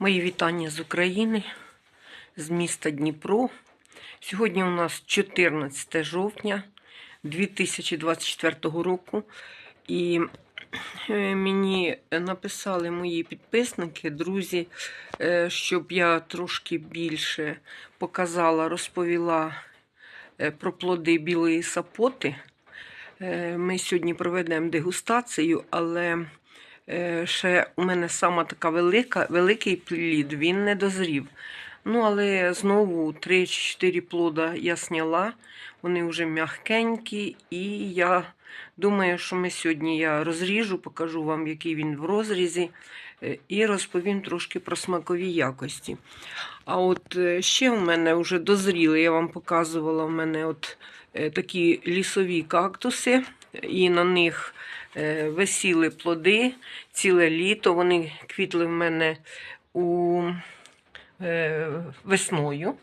Мої вітання з України, з міста Дніпро. Сьогодні у нас 14 жовтня 2024 року. І е, мені написали мої підписники, друзі, е, щоб я трошки більше показала, розповіла е, про плоди білої сапоти. Ми сьогодні проведемо дегустацію, але ще у мене сама така велика, великий плід, він не дозрів. Ну, але знову 3-4 плода я сняла, вони вже м'ягкенькі, і я думаю, що ми сьогодні я розріжу, покажу вам, який він в розрізі, е, і розповім трошки про смакові якості. А от е, ще у мене вже дозріли, я вам показувала, у мене от е, такі лісові кактуси, і на них е, висіли плоди ціле літо. Вони квітли в мене у е, весною.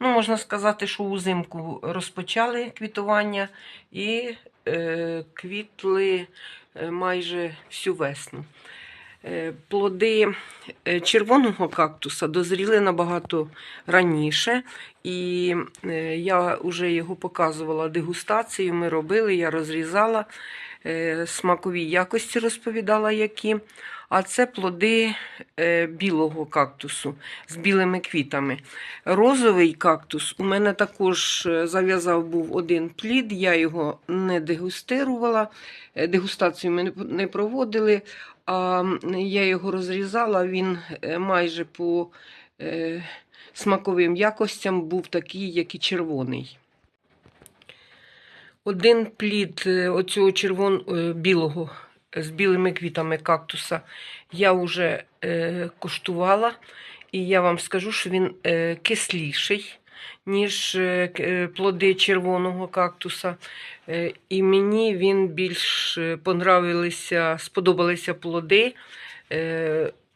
Ну, можна сказати, що узимку розпочали квітування і е, квітли майже всю весну. Е, Плоди е, червоного кактуса дозріли набагато раніше, і е, я вже його показувала дегустацію. Ми робили, я розрізала смакові якості, розповідала які. А це плоди білого кактусу з білими квітами. Розовий кактус у мене також зав'язав був один плід, я його не дегустирувала, дегустацію ми не проводили, а я його розрізала, він е, майже по е, смаковим якостям був такий, як і червоний. Один плід е, оцього червон білого з білими квітами кактуса я вже е, коштувала, і я вам скажу, що він е, кисліший, ніж е, е, плоди червоного кактуса. Е, і мені він більш понравилися, сподобалися плоди.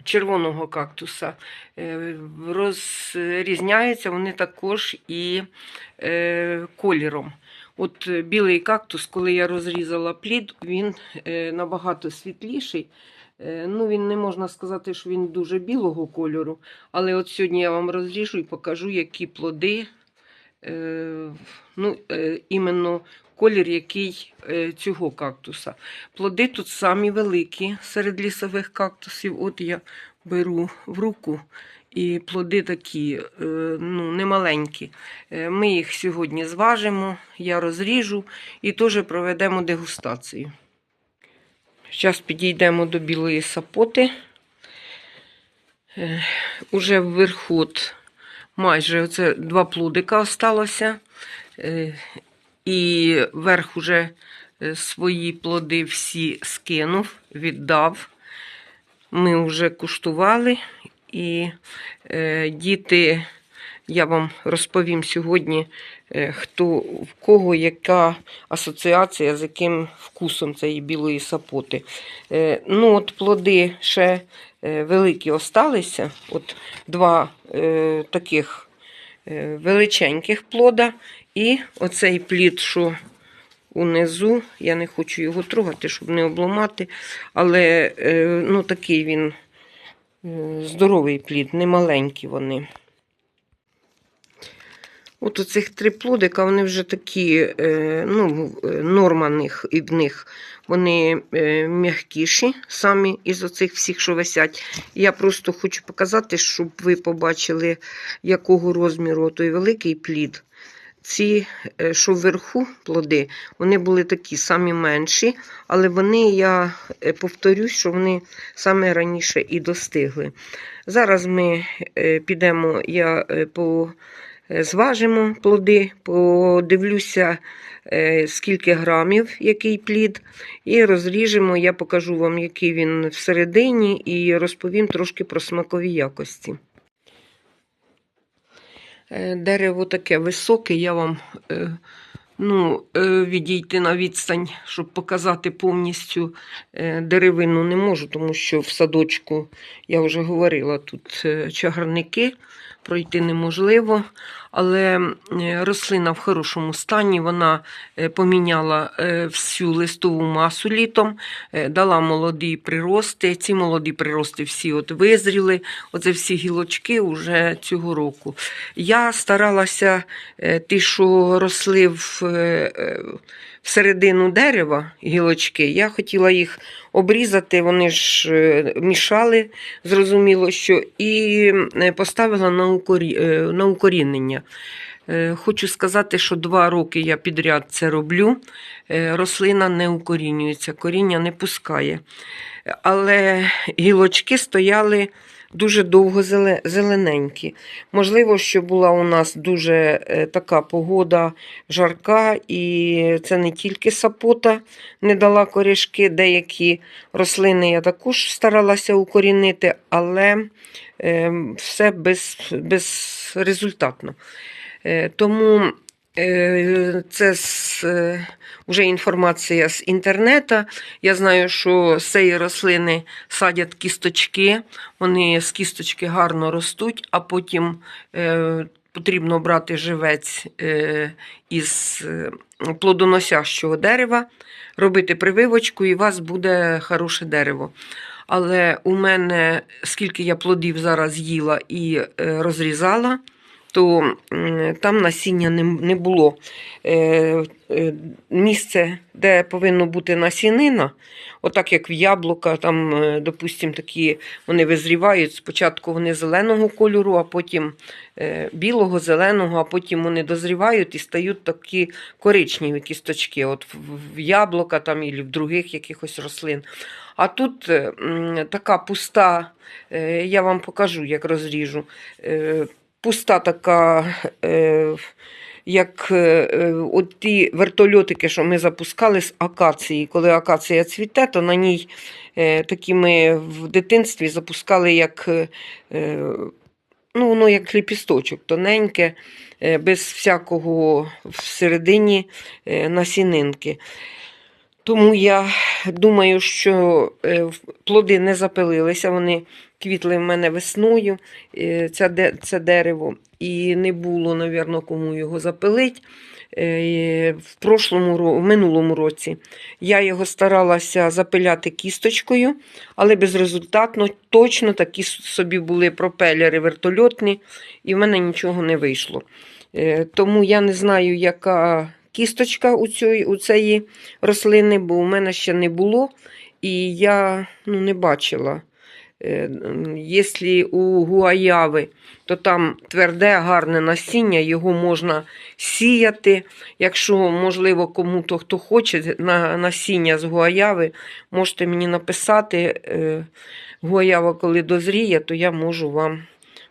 Червоного кактуса розрізняються вони також і кольором. От білий кактус, коли я розрізала плід, він набагато світліший. Е, ну, він не можна сказати, що він дуже білого кольору. Але от сьогодні я вам розріжу і покажу, які плоди, е, ну, е, іменно колір, який цього кактуса. Плоди тут самі великі серед лісових кактусів. От я беру в руку. І плоди такі, ну, немаленькі. Ми їх сьогодні зважимо, я розріжу і теж проведемо дегустацію. Зараз підійдемо до білої сапоти. Е, Уже вверху майже оце два плодика осталося. Е, І верх уже е, свої плоди всі скинув, віддав. Ми вже куштували. І діти, я вам розповім сьогодні, е, хто в кого яка асоціація з яким вкусом цієї білої сапоти. Е, ну, от плоди ще е, великі осталися. От два е, таких величеньких плода. І оцей плід, що унизу, я не хочу його трогати, щоб не обламати. Але е, ну, такий він здоровий плід, не маленькі вони. От оцих три плодика, вони вже такі, е, ну, е, норма них, і в них, вони е, м'якіші самі із оцих всіх, що висять. Я просто хочу показати, щоб ви побачили, якого розміру той великий плід. Ці, що вверху плоди, вони були такі самі менші, але вони, я повторюсь, що вони саме раніше і достигли. Зараз ми підемо, я по зважимо плоди, подивлюся, е, скільки грамів який плід, і розріжемо. Я покажу вам, який він всередині, і розповім трошки про смакові якості. Е, Дерево таке високе, я вам е, ну, е, відійти на відстань, щоб показати повністю е, деревину не можу, тому що в садочку, я вже говорила, тут е, чагарники пройти неможливо. Але рослина в хорошому стані, вона е, поміняла е, всю листову масу літом, е, дала молоді прирости. Ці молоді прирости всі от визріли. Оце всі гілочки вже цього року. Я старалася ті, що росли в, всередину дерева, гілочки, я хотіла їх обрізати, вони ж мішали, зрозуміло, що, і поставила на укорінення. Е, Хочу сказати, що два роки я підряд це роблю. Е, Рослина не укорінюється, коріння не пускає. Але гілочки стояли дуже довго зелененькі. Можливо, що була у нас дуже е, така погода жарка, і це не тільки сапота не дала корішки, деякі рослини я також старалася укорінити, але е, все без, безрезультатно. Е, Тому це з, е, вже інформація з інтернету. Я знаю, що з цієї рослини садять кісточки, вони з кісточки гарно ростуть, а потім е, потрібно брати живець е, із е, плодоносящого дерева, робити прививочку, і у вас буде хороше дерево. Але у мене, скільки я плодів зараз їла і е, розрізала, то там насіння не, було. Е, е, місце, де повинно бути насінина, отак як в яблука, там, е, допустим, такі вони визрівають. Спочатку вони зеленого кольору, а потім білого, зеленого, а потім вони дозрівають і стають такі коричневі кісточки. От в, яблука там, і в других якихось рослин. А тут така пуста, я вам покажу, як розріжу. Пуста така, е, як е, е, от ті вертольотики, що ми запускали з акації. Коли акація цвіте, то на ній е, такі ми в дитинстві запускали як, е, е, ну, воно як ліпісточок, тоненьке, е, без всякого всередині насінинки. Тому я думаю, що е, плоди не запилилися, вони квітли в мене весною, е, це дерево, і не було, навірно, кому його запилить. Е, В, прошлому, в минулому році я його старалася запиляти кісточкою, але безрезультатно точно такі собі були пропелери вертольотні, і в мене нічого не вийшло. Тому я не знаю, яка кісточка у цієї, у цієї рослини, бо у мене ще не було, і я ну, не бачила. Е, Якщо у гуаяви, то там тверде, гарне насіння, його можна сіяти. Якщо, можливо, кому-то хто хоче на насіння з гуаяви, можете мені написати. Е, Гуаява, коли дозріє, то я можу вам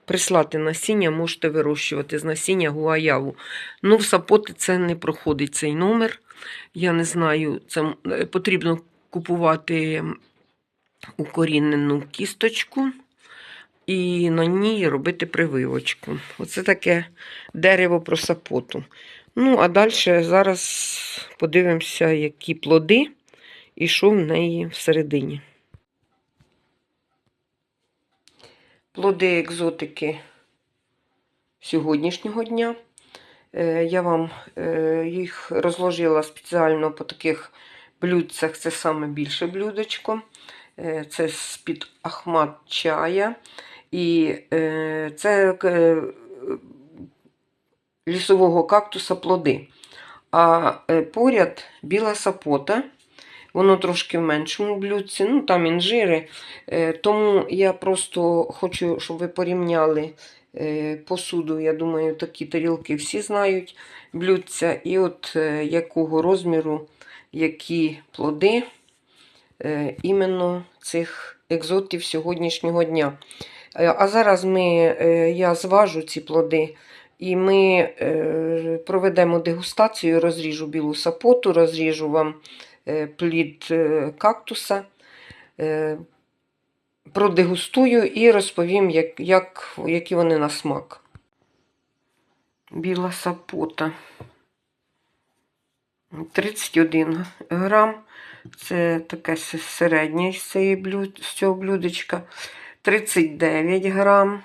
прислати насіння, можете вирощувати з насіння гуаяву. Ну, в сапоти це не проходить цей номер. Я не знаю, це е, потрібно купувати укорінену кісточку і на ній робити прививочку. Оце таке дерево про сапоту. Ну, а далі зараз подивимося, які плоди і що в неї всередині. Плоди екзотики сьогоднішнього дня. Е, Я вам е, їх розложила спеціально по таких блюдцях. Це саме більше блюдечко. Е, Це з-під ахмат чая. І це лісового кактуса плоди. А поряд біла сапота. Воно трошки в меншому блюдці, ну там інжири. Е, Тому я просто хочу, щоб ви порівняли е, посуду. Я думаю, такі тарілки всі знають блюдця. І от е, якого розміру, які плоди іменно цих екзотів сьогоднішнього дня. А зараз ми, я зважу ці плоди. І ми е, проведемо дегустацію, розріжу білу сапоту, розріжу вам е, плід е, кактуса, продегустую і розповім, як, як, які вони на смак. Біла сапота. 31 грам. Це таке середнє з цього блюдечка. 39 грам.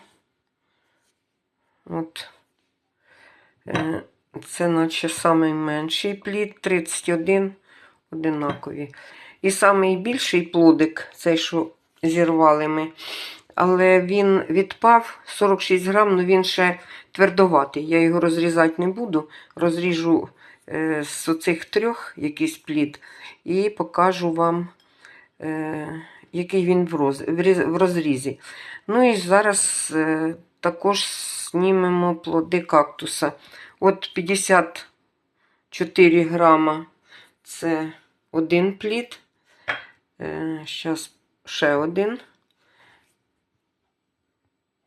От. Е, Це наче самий менший плід, 31 одинакові. І самий більший плодик, цей, що зірвали ми. Але він відпав 46 грам, але він ще твердоватий. Я його розрізати не буду. Розріжу е, з оцих трьох якийсь плід і покажу вам, е, який він в, роз, в розрізі. Ну і зараз також знімемо плоди кактуса. От 54 грама це один плід. Зараз ще один.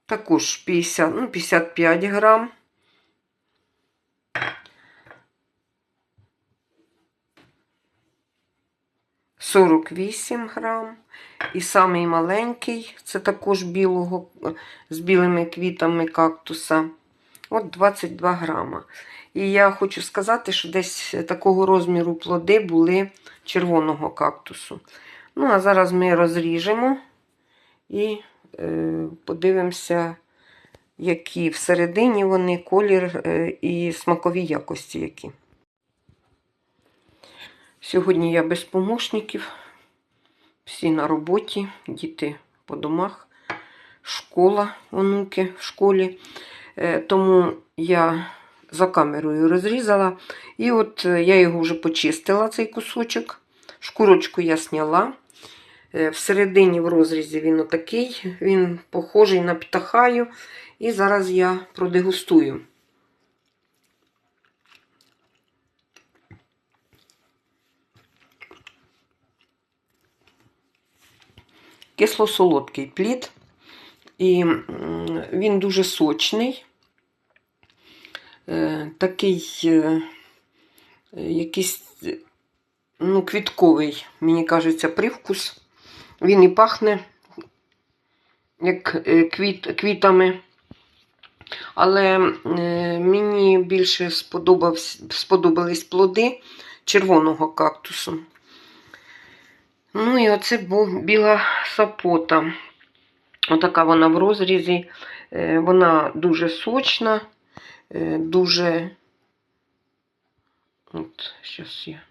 Також 50, ну, 55 грам. Сорок вісім грам. І самий маленький, це також білого, з білими квітами кактуса. От 22 грама. І я хочу сказати, що десь такого розміру плоди були червоного кактусу. Ну, а зараз ми розріжемо і е, подивимося, які всередині вони, колір е, і смакові якості які. Сьогодні я без помощників. Всі на роботі, діти по домах, школа, онуки в школі. Е, Тому я за камерою розрізала. І от е, я його вже почистила, цей кусочок. Шкурочку я сняла. Е, Всередині в розрізі він отакий, він похожий на птахаю. І зараз я продегустую. Кисло-солодкий плід. І він дуже сочний. Е, Такий е, якийсь ну, квітковий, мені кажеться, привкус. Він і пахне як е, квіт, квітами. Але мені більше сподобались плоди червоного кактусу. Ну і оце був біла сапота. Отака вона в розрізі. Е, Вона дуже сочна, е, дуже. От, щас я.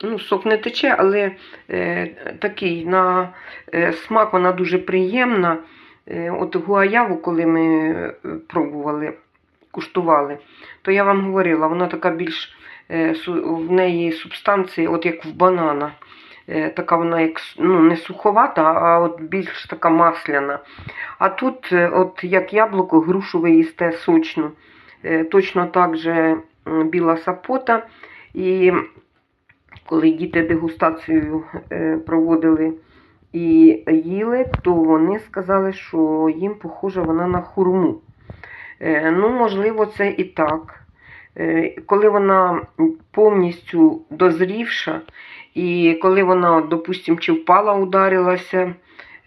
Ну, сок не тече, але е, такий на е, смак вона дуже приємна. Е, от гуаяву, коли ми е, пробували, куштували, то я вам говорила, вона така більш в неї субстанції, от як в банана. Е, така вона як ну, не суховата, а от більш така масляна. А тут, е, от як яблуко, грушу ви їсте сочну. Е, Точно так же біла сапота. І коли діти дегустацію е, проводили і їли, то вони сказали, що їм похожа вона на хурму. Е, Ну, можливо, це і так. Е, Коли вона повністю дозрівша, і коли вона, допустимо, чи впала, ударилася,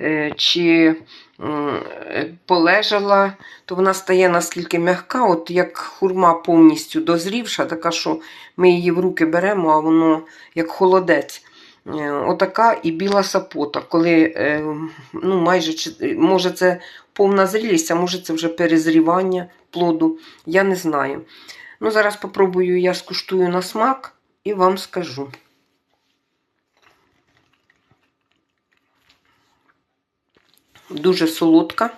е, чи е, полежала, то вона стає наскільки м'яка, от як хурма повністю дозрівша, така, що ми її в руки беремо, а воно як холодець. Отака і біла сапота, коли ну, майже може це повна зрілість, а може це вже перезрівання плоду. Я не знаю. Ну, зараз попробую, я скуштую на смак і вам скажу. Дуже солодка.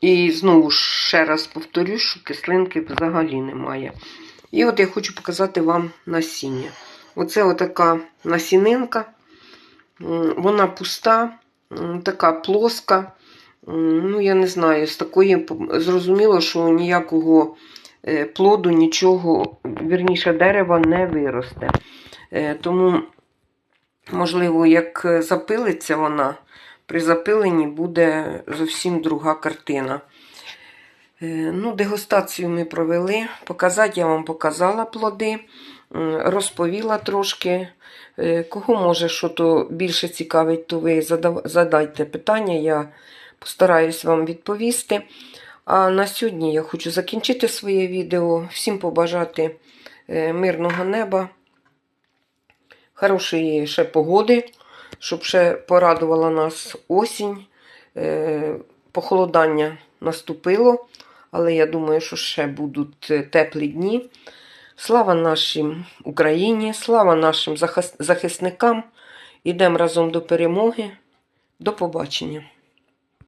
І знову ще раз повторю, що кислинки взагалі немає. І от я хочу показати вам насіння. Оце отака насінинка. Вона пуста, така плоска. Ну, я не знаю, з такої зрозуміло, що ніякого плоду, нічого, вірніше, дерева не виросте. Е, Тому, можливо, як е, запилиться вона, при запиленні буде зовсім друга картина. Е, Ну, дегустацію ми провели. Показати я вам показала плоди, розповіла трошки. Е, Кого може що то більше цікавить, то ви задайте питання, я постараюсь вам відповісти. А на сьогодні я хочу закінчити своє відео. Всім побажати е, мирного неба, хорошої ще погоди, щоб ще порадувала нас осінь. Е, похолодання наступило, але я думаю, що ще будуть е, теплі дні. Слава нашим Україні, слава нашим захисникам. Ідемо разом до перемоги. До побачення.